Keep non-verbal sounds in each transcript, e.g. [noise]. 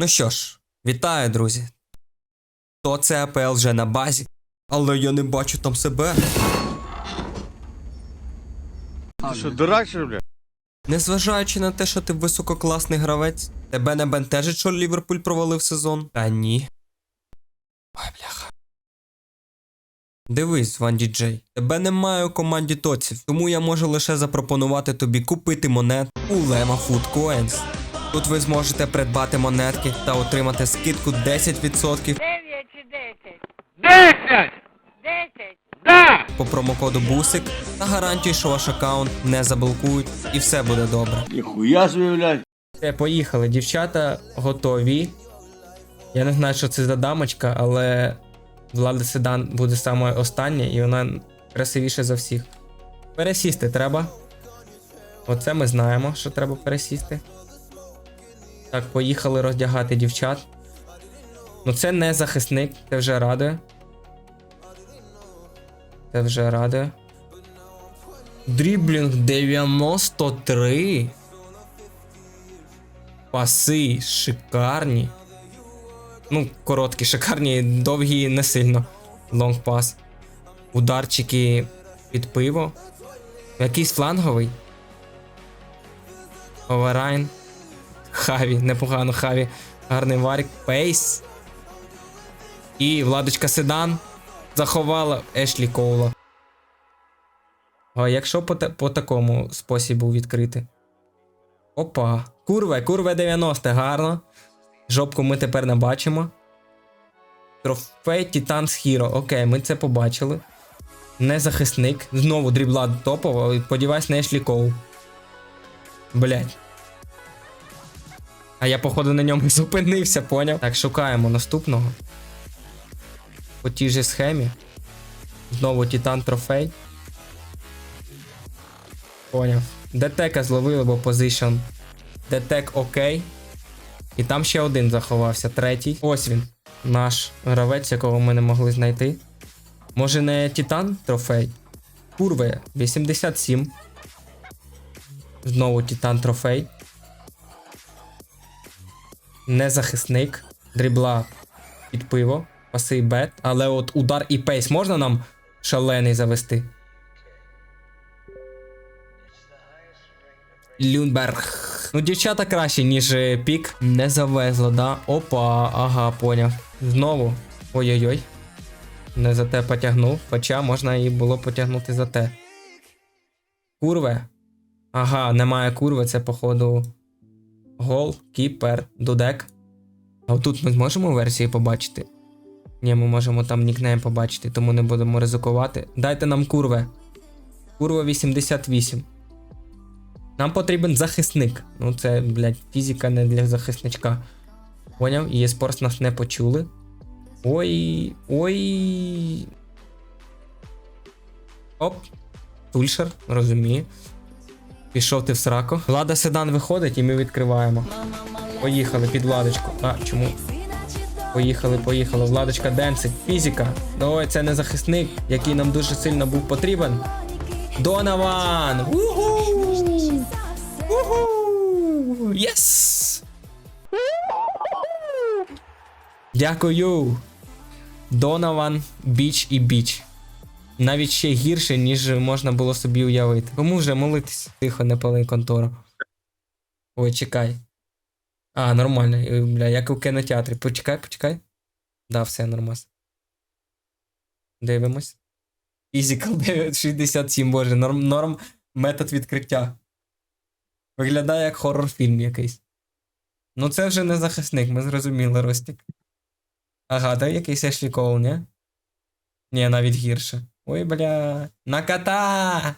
Ну що ж, вітаю, друзі. То це АПЛ вже на базі, але я не бачу там себе. Ти що, дурак, що, бля? Незважаючи на те, що ти висококласний гравець, тебе не бентежить, що Ліверпуль провалив сезон? Та ні. Ой, бляха. Дивись, Ван Діджей, тебе немає у команді тоців, тому я можу лише запропонувати тобі купити монет у Lema Food Coins. Тут ви зможете придбати монетки та отримати скидку 10% 9 чи 10? Десять! 10. Да! по промокоду BUSIK та гарантію, що ваш аккаунт не заблокують і все буде добре. Ніхуя собі, блядь. Все, поїхали. Дівчата готові. Я не знаю, що це за дамочка, але Влада Седан буде саме остання і вона красивіша за всіх. Пересісти треба. Оце ми знаємо, що треба пересісти. Так, поїхали роздягати дівчат. Ну, це не захисник, це вже радує. Це вже радує. Дріблінг 93. Паси шикарні. Ну, короткі, шикарні, довгі не сильно. Лонг пас. Ударчики під пиво. Якийсь фланговий. Оверайн. Хаві, непогано Хаві. Гарний варік. Пейс. І Владочка Седан заховала Ешлі Коула. А якщо по, по такому спосібу відкрити? Опа. Курве, курве 90, гарно. Жопку ми тепер не бачимо. Трофей Титанс Хіро. Окей, ми це побачили. Не захисник. Знову дрібла топова. Сподіваюсь, не Ешлі Коул. Блять. А я, походу, на ньому [laughs] зупинився, поняв? Так, шукаємо наступного. По тій же схемі. Знову Титан трофей. Поняв. Детека зловили, бо позишн. Детек окей. І там ще один заховався, третій. Ось він. Наш гравець, якого ми не могли знайти. Може не Титан трофей? Курве 87. Знову Титан трофей. Не захисник. Дрібла під пиво. Паси бет. Але от удар і пейс можна нам шалений завести? Люнберг. Ну, дівчата краще, ніж е, пік. Не завезло, да? Опа, ага, поняв. Знову. Ой-ой-ой. Не за те потягнув, хоча можна і було потягнути за те. Курве. Ага, немає курви, це походу. Гол, кіпер, дудек. А отут ми зможемо версії побачити? Ні, ми можемо там нікнейм побачити, тому не будемо ризикувати. Дайте нам курве. Курва 88. Нам потрібен захисник. Ну, це, блядь, фізика не для захисничка. Поняв? І eSports нас не почули. Ой. Ой. Оп. Тульшер, розумію. Пішов ти в сраку. Влада Седан виходить і ми відкриваємо. Поїхали під владочку. А, чому? Поїхали, поїхали. Владочка Денсик. Фізика. Ой, це не захисник, який нам дуже сильно був потрібен. Донован! Уху! Уху! Єс! Дякую! Донован, біч і біч. Навіть ще гірше, ніж можна було собі уявити. Кому вже молитись? Тихо, не пали контору. Ой, чекай. А, нормально. Е, Бля, як у кінотеатрі. Почекай, почекай. Да, все нормально. Дивимось. Physical 967, боже, норм, норм метод відкриття. Виглядає як хоррор фільм якийсь. Ну, це вже не захисник, ми зрозуміли, Ростік. Ага, да якийсь Ешлі Коул, ні? Ні, навіть гірше. Ой, бля. На кота!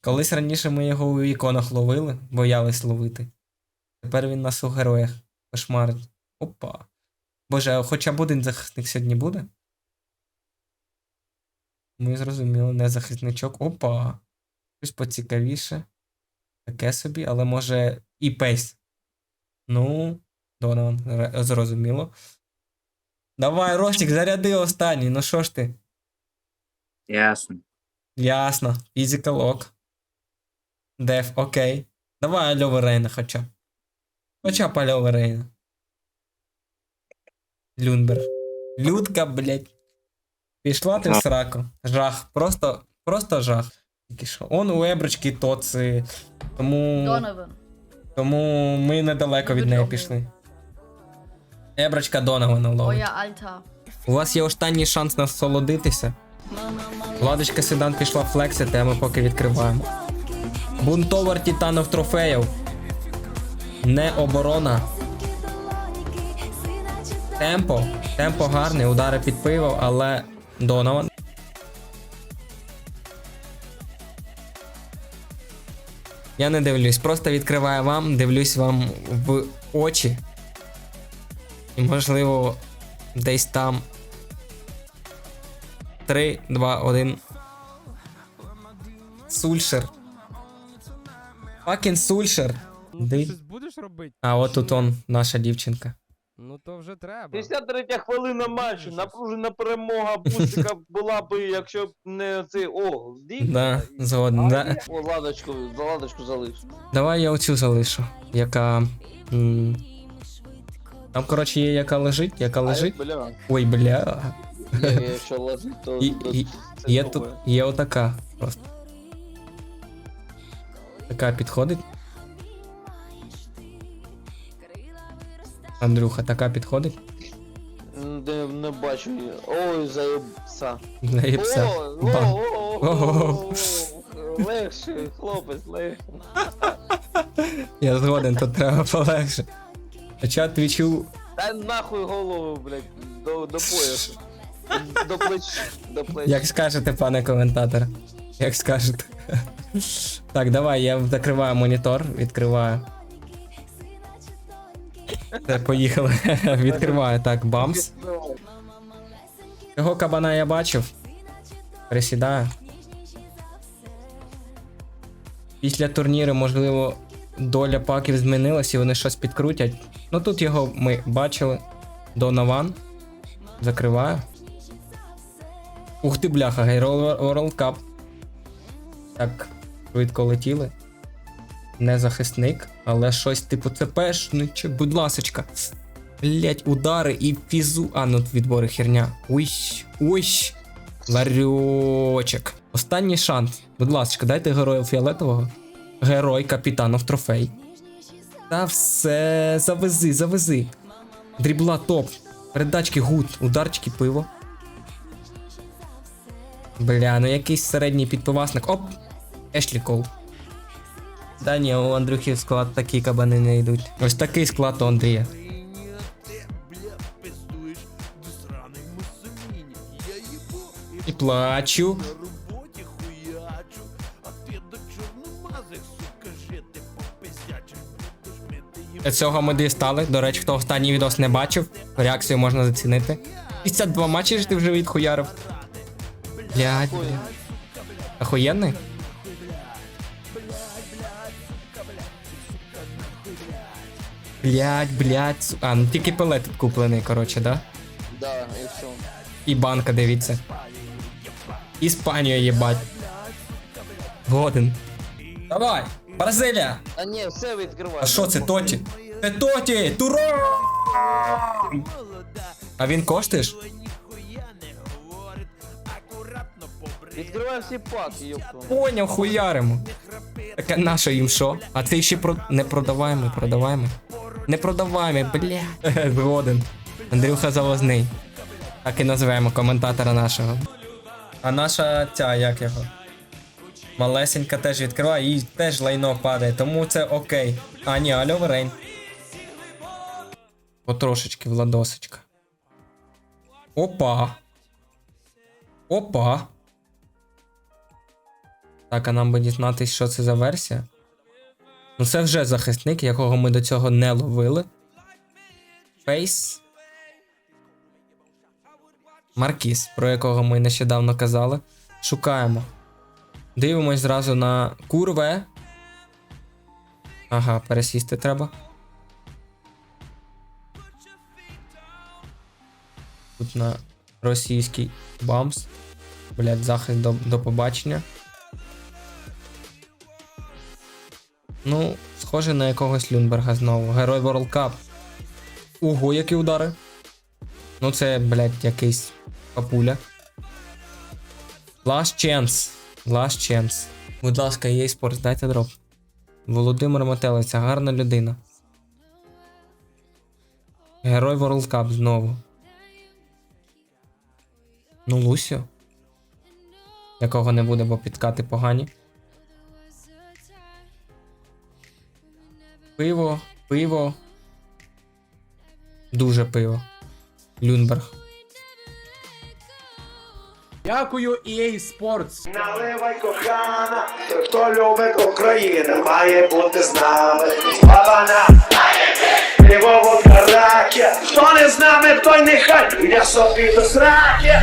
Колись раніше ми його у іконах ловили, боялись ловити. Тепер він нас у героях кошмарить. Опа. Боже, хоча б один захисник сьогодні буде? Ми зрозуміли, не захисничок. Опа. Щось поцікавіше. Таке собі, але може і пейс. Ну, Донован, зрозуміло. Давай, Ростік, заряди останній. Ну що ж ти? Ясно. Ясно. Physical ок. Деф, окей. Давай Альова Рейна хоча б. Хоча б Альова Рейна. Люнберг. Людка, блядь. Пішла ти в сраку. Жах. Просто, просто жах. Тільки що. Он у Еброчки тоци. Тому. Донован. Тому ми недалеко від неї пішли. Еброчка Донована ловить. Euer Alter. У вас є останній шанс насолодитися. Владочка Седан пішла флексити, а ми поки відкриваємо. Бунтовар Титанов трофеїв. Не оборона. Темпо. Темпо гарний, удари під пиво, але Донован. Я не дивлюсь, просто відкриваю вам, дивлюсь вам в очі. І можливо, десь там. 3, 2, 1. Сульшер. Факін Сульшер. Ну, Ди- щось будеш робити? А от тут он, наша дівчинка. Ну то вже треба. 53 хвилина матчу, напружена перемога Бусика [laughs] була б, якщо б не цей о, здійснена. Да, згоден. Да. О, ладочку, за ладочку залиш. Давай я оцю залишу, яка. м, Там, коротше, є яка лежить, яка лежить. А, бля, Ой, бля. Ні, [laughs] якщо лежить, то, І, то і, це є нове. тут, є отака просто. Така підходить. Андрюха, така підходить. Не, не бачу її. Ой, заєбса. Наїбся. О, о, Бам. о, о, Ого. о, Легше, хлопець, легше. [laughs] Я згоден, тут треба полегше. Хоча твічу. Дай нахуй голову, блядь, до, до поясу. До плеч, до плеч. Як скажете, пане коментатор. Як скажете. Так, давай, я закриваю монітор, відкриваю. Все, поїхали. [laughs] Відкриваю. Так, бамс. Цього кабана я бачив. Присідаю. Після турніру, можливо, доля паків змінилась і вони щось підкрутять. Ну тут його ми бачили. Донован. Закриваю. Ух ти, бляха, Гейро World Cup. Так, швидко летіли. Не захисник, але щось типу ЦПшниче, будь ласочка. Блять, удари і фізу. А, ну відбори херня. Уйщ, уйщ. Ларьочок. Останній шанс. Будь ласка, дайте герою фіолетового. Герой капітанов трофей. Та все, завези, завези. Дрібла топ. Передачки гуд, ударчики пиво. Бля, ну якийсь середній підпивасник. Оп! Ешлі Кол. Да ні, у Андрюхи склад такі кабани не йдуть. Ось такий склад у Андрія. І плачу. Цього ми дістали. До речі, хто останній відос не бачив, реакцію можна зацінити. 52 матчі ж ти вже відхуярив. Блядь, блядь. Охуєнний? Блядь, блядь. А, ну тільки пелет куплений, коротше, да? Да, і все. І банка, дивіться. Іспанію їбать. Годен. Давай! Бразилія! А ні, все відкривай. А що це Тоті? Це Тоті! Турон! А він коштуєш? Відкривай всі паки, ёпту. Поняв, хуяримо. Таке наше їм що? А це ще про... не продаваємо, продаваємо. Не продаваємо, бля. [laughs] Згоден. Андрюха Завозний. Так і називаємо коментатора нашого. А наша ця, як його? Малесенька теж відкриває, їй теж лайно падає, тому це окей. А, ні, Альо Верень. Потрошечки, Владосочка. Опа. Опа. Так, а нам би дізнатись, що це за версія. Ну, це вже захисник, якого ми до цього не ловили. Фейс. Маркіс, про якого ми нещодавно казали. Шукаємо. Дивимось зразу на курве. Ага, пересісти треба. Тут на російський бамс. Блять, захист до, до побачення. Ну, схоже на якогось Люнберга знову. Герой World Cup. Ого, які удари. Ну це, блядь, якийсь папуля. Last chance. Last chance. Будь ласка, EA Sports, дайте дроп. Володимир Метелиця, гарна людина. Герой World Cup знову. Ну, Лусіо. Якого не буде, бо підкати погані. Пиво, пиво. Дуже пиво. Люнберг. Дякую EA Sports. Наливай кохана, той, хто любить Україну, має бути з нами. Бабана, пиво водка раки, хто не з нами, той нехай, я собі до сраки.